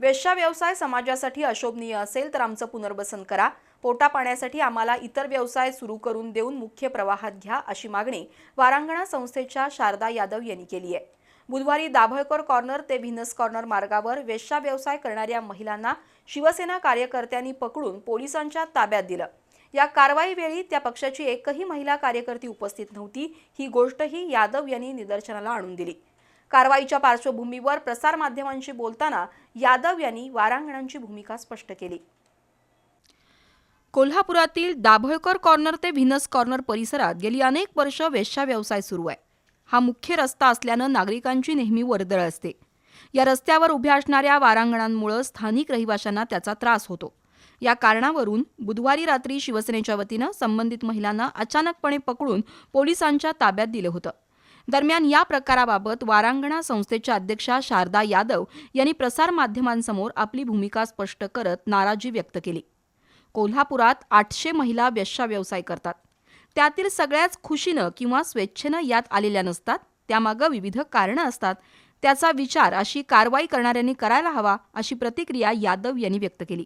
वेश्या व्यवसाय समाजासाठी अशोभनीय असेल तर आमचं पुनर्वसन करा. पोटा पाण्यासाठी आम्हाला इतर व्यवसाय सुरू करून देऊन मुख्य प्रवाहात घ्या अशी मागणी वारांगणा संस्थेच्या शारदा यादव यांनी केली आहे. बुधवारी दाभळकर कॉर्नर ते व्हिनस कॉर्नर मार्गावर वेश्या व्यवसाय करणाऱ्या महिलांना शिवसेना कार्यकर्त्यांनी पकडून पोलिसांच्या ताब्यात दिलं. या कारवाईवेळी त्या पक्षाची एकही महिला कार्यकर्ती उपस्थित नव्हती. ही गोष्टही यादव यांनी निदर्शनाला आणून दिली. कारवाईच्या पार्श्वभूमीवर प्रसारमाध्यमांशी बोलताना यादव यांनी वारांगणांची भूमिका स्पष्ट केली. कोल्हापुरातील दाभळकर कॉर्नर ते व्हिनस कॉर्नर परिसरात गेली अनेक वर्ष वेश्या व्यवसाय सुरू आहे. हा मुख्य रस्ता असल्यानं नागरिकांची नेहमी वर्दळ असते. या रस्त्यावर उभ्या असणाऱ्या वारांगणांमुळे स्थानिक रहिवाशांना त्याचा त्रास होतो. या कारणावरून बुधवारी रात्री शिवसेनेच्या वतीनं संबंधित महिलांना अचानकपणे पकडून पोलिसांच्या ताब्यात दिलं होतं. दरम्यान या प्रकाराबाबत वारांगणा संस्थेच्या अध्यक्षा शारदा यादव यांनी प्रसारमाध्यमांसमोर आपली भूमिका स्पष्ट करत नाराजी व्यक्त केली. कोल्हापुरात आठशे महिला वेश्या व्यवसाय करतात. त्यातील सगळ्याच खुशीनं किंवा स्वेच्छेनं यात आलेल्या नसतात त्यामागं विविध कारणं असतात. त्याचा विचार अशी कारवाई करणाऱ्यांनी करायला हवा अशी प्रतिक्रिया यादव यांनी व्यक्त केली.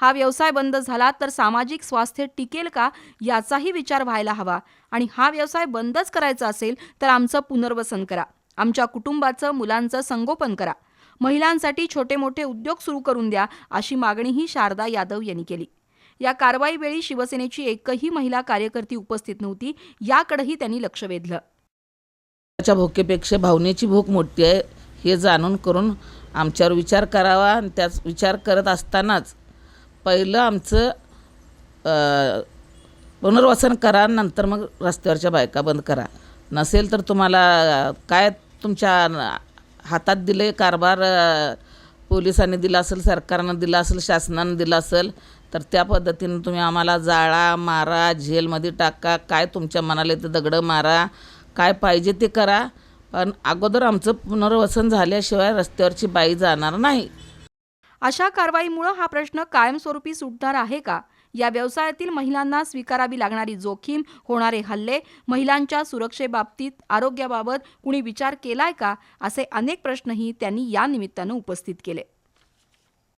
हा व्यवसाय बंद झाला तर सामाजिक स्वास्थ्य टिकेल का याचाही विचार व्हायला हवा. आणि हा व्यवसाय बंदच करायचा असेल तर आमचं पुनर्वसन करा. आमच्या कुटुंबाचं मुलांचं संगोपन करा. महिलांसाठी छोटे मोठे उद्योग सुरू करून द्या अशी मागणीही शारदा यादव यांनी केली. या कारवाईवेळी शिवसेनेची एकही महिला कार्यकर्ती उपस्थित नव्हती याकडेही त्यांनी लक्ष वेधलं. त्याच्या भोकेपेक्षा भावनेची भूक मोठी आहे हे जाणून करून आमच्यावर विचार करावा आणि त्याच विचार करत असतानाच पहिलं आमचं पुनर्वसन करा नंतर मग रस्त्यावरच्या बायका बंद करा. नसेल तर तुम्हाला काय तुमच्या हातात दिले कारभार पोलिसांनी दिला असेल सरकारनं दिला असेल शासनानं दिला असेल तर त्या पद्धतीनं तुम्ही आम्हाला जाळा मारा झेलमध्ये टाका काय तुमच्या मनाला ते दगडं मारा काय पाहिजे ते करा. पण अगोदर आमचं पुनर्वसन झाल्याशिवाय रस्त्यावरची बाई जाणार नाही. अशा कारवाईमुळं हा प्रश्न कायमस्वरूपी सुटणार आहे का? या व्यवसायातील महिलांना स्वीकारावी लागणारी जोखीम होणारे हल्ले महिलांच्या सुरक्षेबाबतीत आरोग्याबाबत कुणी विचार केलाय का? असे अनेक प्रश्नही त्यांनी या निमित्तानं उपस्थित केले.